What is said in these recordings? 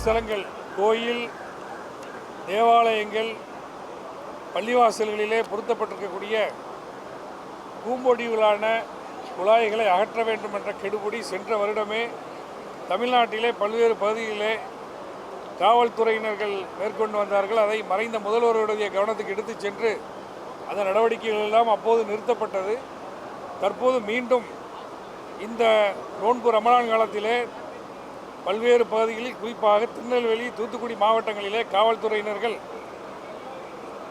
ஸ்தலங்கள் கோயில் தேவாலயங்கள் பள்ளிவாசல்களிலே பொருத்தப்பட்டிருக்கக்கூடிய பூம்பொடிகளான குழாய்களை அகற்ற வேண்டும் என்ற கெடுபிடி சென்ற வருடமே தமிழ்நாட்டிலே பல்வேறு பகுதிகளிலே காவல்துறையினர்கள் மேற்கொண்டு வந்தார்கள். அதை மறைந்த முதல்வருடைய கவனத்துக்கு எடுத்துச் சென்று அந்த நடவடிக்கைகள் எல்லாம் அப்போது நிறுத்தப்பட்டது. தற்போது மீண்டும் இந்த நோன்பு ரமணான் காலத்திலே பல்வேறு பகுதிகளில் குறிப்பாக திருநெல்வேலி தூத்துக்குடி மாவட்டங்களிலே காவல்துறையினர்கள்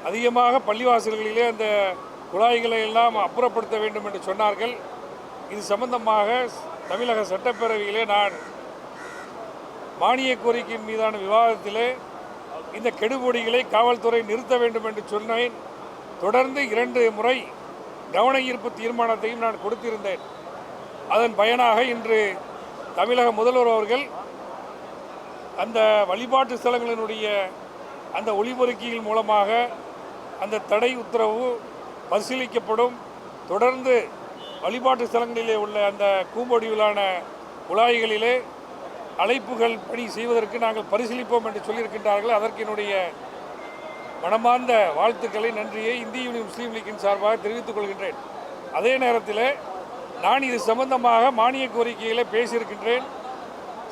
அதிகமாக பள்ளிவாசல்களிலே அந்த குழாய்களை எல்லாம் அப்புறப்படுத்த வேண்டும் என்று சொன்னார்கள். இது சம்பந்தமாக தமிழக சட்டப்பேரவையிலே நான் மானிய கோரிக்கையின் மீதான விவாதத்திலே இந்த கெடுபொடிகளை காவல்துறை நிறுத்த வேண்டும் என்று சொன்னேன். தொடர்ந்து இரண்டு முறை கவன ஈர்ப்பு தீர்மானத்தையும் நான் கொடுத்திருந்தேன். அதன் பயனாக இன்று தமிழக முதல்வர் அவர்கள் அந்த வழிபாட்டு ஸ்தலங்களினுடைய அந்த ஒளிபெருக்கியின் மூலமாக அந்த தடை உத்தரவு பரிசீலிக்கப்படும். தொடர்ந்து வழிபாட்டு ஸ்தலங்களிலே உள்ள அந்த கூம்பொடிவிலான குழாய்களிலே அழைப்புகள் பணி செய்வதற்கு நாங்கள் பரிசீலிப்போம் என்று சொல்லியிருக்கின்றார்கள். அதற்கு என்னுடைய மனமார்ந்த வாழ்த்துக்களை நன்றியை இந்திய யூனியன் முஸ்லீம் லீக்கின் சார்பாக தெரிவித்துக் கொள்கின்றேன். அதே நேரத்தில் நான் இது சம்பந்தமாக மானிய கோரிக்கையில் பேசியிருக்கின்றேன்.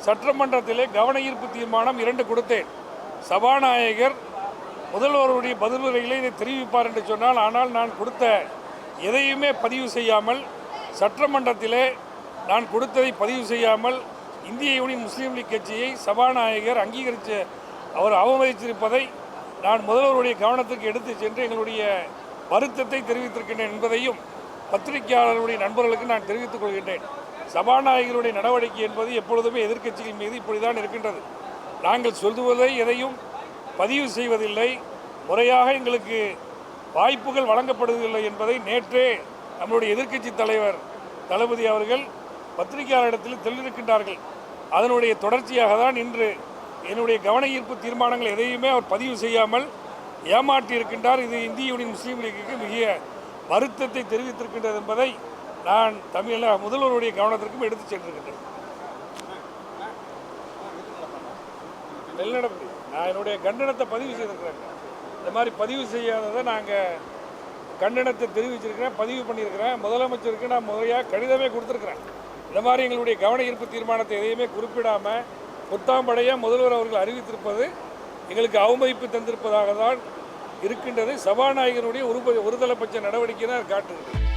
சட்டமன்றத்திலே கவன ஈர்ப்பு தீர்மானம் இரண்டு கொடுத்தேன். சபாநாயகர் முதல்வருடைய பதிலுரையிலே இதை தெரிவிப்பார் என்று சொன்னால் ஆனால் நான் கொடுத்த எதையுமே பதிவு செய்யாமல் சட்டமன்றத்திலே நான் கொடுத்ததை பதிவு செய்யாமல் இந்திய யூனியன் முஸ்லீம் லீக் கட்சியை சபாநாயகர் அங்கீகரித்து அவர் அவமதித்திருப்பதை நான் முதல்வருடைய கவனத்துக்கு எடுத்து சென்று எங்களுடைய வருத்தத்தை தெரிவித்திருக்கின்றேன் என்பதையும் பத்திரிகையாளர்களுடைய நண்பர்களுக்கு நான் தெரிவித்துக் கொள்கின்றேன். சபாநாயகருடைய நடவடிக்கை என்பது எப்பொழுதுமே எதிர்க்கட்சிகள் மீது இப்படிதான் இருக்கின்றது. நாங்கள் சொல்லுவதை எதையும் பதிவு செய்வதில்லை. முறையாக எங்களுக்கு வாய்ப்புகள் வழங்கப்படுவதில்லை என்பதை நேற்றே நம்முடைய எதிர்க்கட்சி தலைவர் தளபதி அவர்கள் பத்திரிகையாளரிடத்தில் தெளிவிருக்கின்றார்கள் அதனுடைய தொடர்ச்சியாக தான் இன்று என்னுடைய கவன ஈர்ப்பு தீர்மானங்கள் எதையுமே அவர் பதிவு செய்யாமல் ஏமாற்றி இருக்கின்றார் இது இந்திய யூனியன் முஸ்லீம் லீக்குக்கு மிக வருத்தத்தை தெரிவித்திருக்கின்றது என்பதை நான் தமிழக முதல்வருடைய கவனத்திற்கும் எடுத்துச் சென்றிருக்கின்றேன் வெளிநடப்பு. நான் என்னுடைய கண்டனத்தை பதிவு செய்திருக்கிறேங்க இந்த மாதிரி பதிவு செய்யாததை நாங்கள் கண்டனத்தை தெரிவிச்சிருக்கிறேன் பதிவு பண்ணியிருக்கிறேன். முதலமைச்சருக்கு நான் முறையாக கடிதமே கொடுத்துருக்குறேன். இந்த மாதிரி எங்களுடைய கவன ஈர்ப்பு தீர்மானத்தை எதையுமே குறிப்பிடாமல் புத்தாம்படைய முதல்வர் அவர்கள் அறிவித்திருப்பது எங்களுக்கு அவமதிப்பு தந்திருப்பதாக தான் இருக்கின்றது. சபாநாயகருடைய ஒரு ஒருதலைப்பட்ச நடவடிக்கை தான் காட்டுகிறது.